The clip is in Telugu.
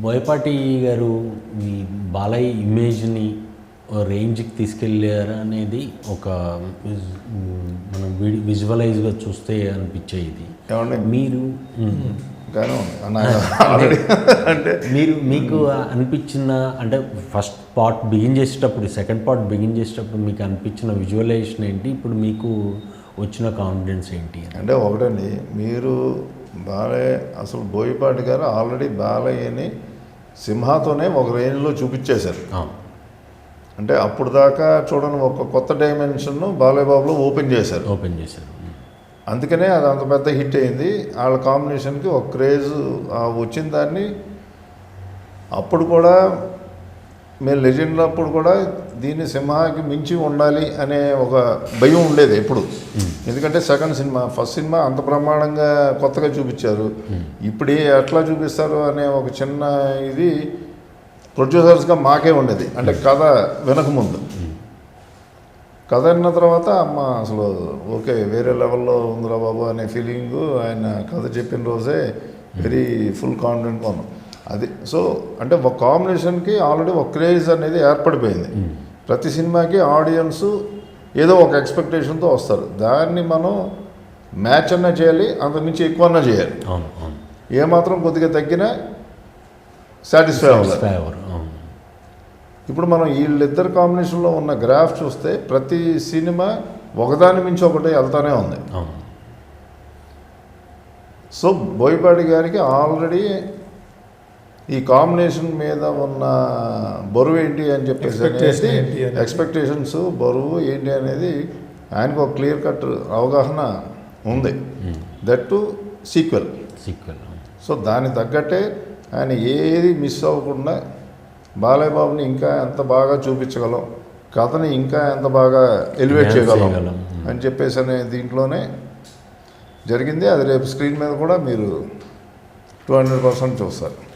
బోయపాటి గారు ఈ బాలయ్య ఇమేజ్ని రేంజ్కి తీసుకెళ్ళారు అనేది ఒక మనం విజువలైజ్గా చూస్తే అనిపించేది మీరు? అంటే మీరు మీకు అనిపించిన అంటే ఫస్ట్ పార్ట్ బిగిన్ చేసేటప్పుడు సెకండ్ పార్ట్ బిగిన్ చేసేటప్పుడు మీకు అనిపించిన విజువలైజేషన్ ఏంటి? ఇప్పుడు మీకు వచ్చిన కాన్ఫిడెన్స్ ఏంటి? అంటే ఒకటండి మీరు బాలయ్య అసలు బోయపాటి గారు ఆల్రెడీ బాలయ్యని సింహాతోనే ఒక రేంజ్లో చూపించేశారు. అంటే అప్పుడు దాకా చూడని ఒక కొత్త డైమెన్షన్ను బాలయ్య బాబులో ఓపెన్ చేశారు. ఓపెన్ చేశారు. అందుకనే అది అంత పెద్ద హిట్ అయింది. వాళ్ళ కాంబినేషన్కి ఒక క్రేజ్ వచ్చిన దాన్ని అప్పుడు కూడా మేము లెజెండ్లో అప్పుడు కూడా దీన్ని సింహాకి మించి ఉండాలి అనే ఒక భయం ఉండేది ఎప్పుడు. ఎందుకంటే సెకండ్ సినిమా ఫస్ట్ సినిమా అంత ప్రమాణంగా కొత్తగా చూపించారు. ఇప్పుడు ఎట్లా చూపిస్తారు అనే ఒక చిన్న ఇది ప్రొడ్యూసర్స్గా మాకే ఉండేది. అంటే కథ వినకముందు కథ విన్న తర్వాత అమ్మ అసలు ఓకే వేరే లెవెల్లో ఉందిరా బాబు అనే ఫీలింగ్ ఆయన కథ చెప్పిన రోజే వెరీ ఫుల్ కాన్ఫిడెంట్గా ఉన్నాం. అది. సో అంటే ఒక కాంబినేషన్కి ఆల్రెడీ ఒక క్రేజ్ అనేది ఏర్పడిపోయింది. ప్రతి సినిమాకి ఆడియన్స్ ఏదో ఒక ఎక్స్పెక్టేషన్తో వస్తారు. దాన్ని మనం మ్యాచ్ అన్నా చేయాలి అంతకుమించి ఎక్కువన్నా చేయాలి. అవును అవును. ఏమాత్రం కొద్దిగా తగ్గినా సాటిస్ఫై అవ్వాలి ఇప్పుడు మనం వీళ్ళిద్దరు కాంబినేషన్లో ఉన్న గ్రాఫ్ చూస్తే ప్రతి సినిమా ఒకదాని మించి ఒకటి వెళ్తానే ఉంది. సో బోయపాటి గారికి ఆల్రెడీ ఈ కాంబినేషన్ మీద ఉన్న బరువు ఏంటి అని చెప్పేసి. ఎక్స్పెక్టేషన్స్ బరువు ఏంటి అనేది ఆయనకు ఒక క్లియర్ కట్ అవగాహన ఉంది. That to sequel sequel so దానికి తగ్గట్టే ఆయన ఏది మిస్ అవ్వకుండా బాలయ్య బాబుని ఇంకా ఎంత బాగా చూపించగలం కథని ఇంకా ఎంత బాగా ఎలివేట్ చేయగలం చేయగలం. అని చెప్పేసి అనే దీంట్లోనే జరిగింది. అది రేపు స్క్రీన్ మీద కూడా మీరు టూ హండ్రెడ్ పర్సెంట్ చూస్తారు.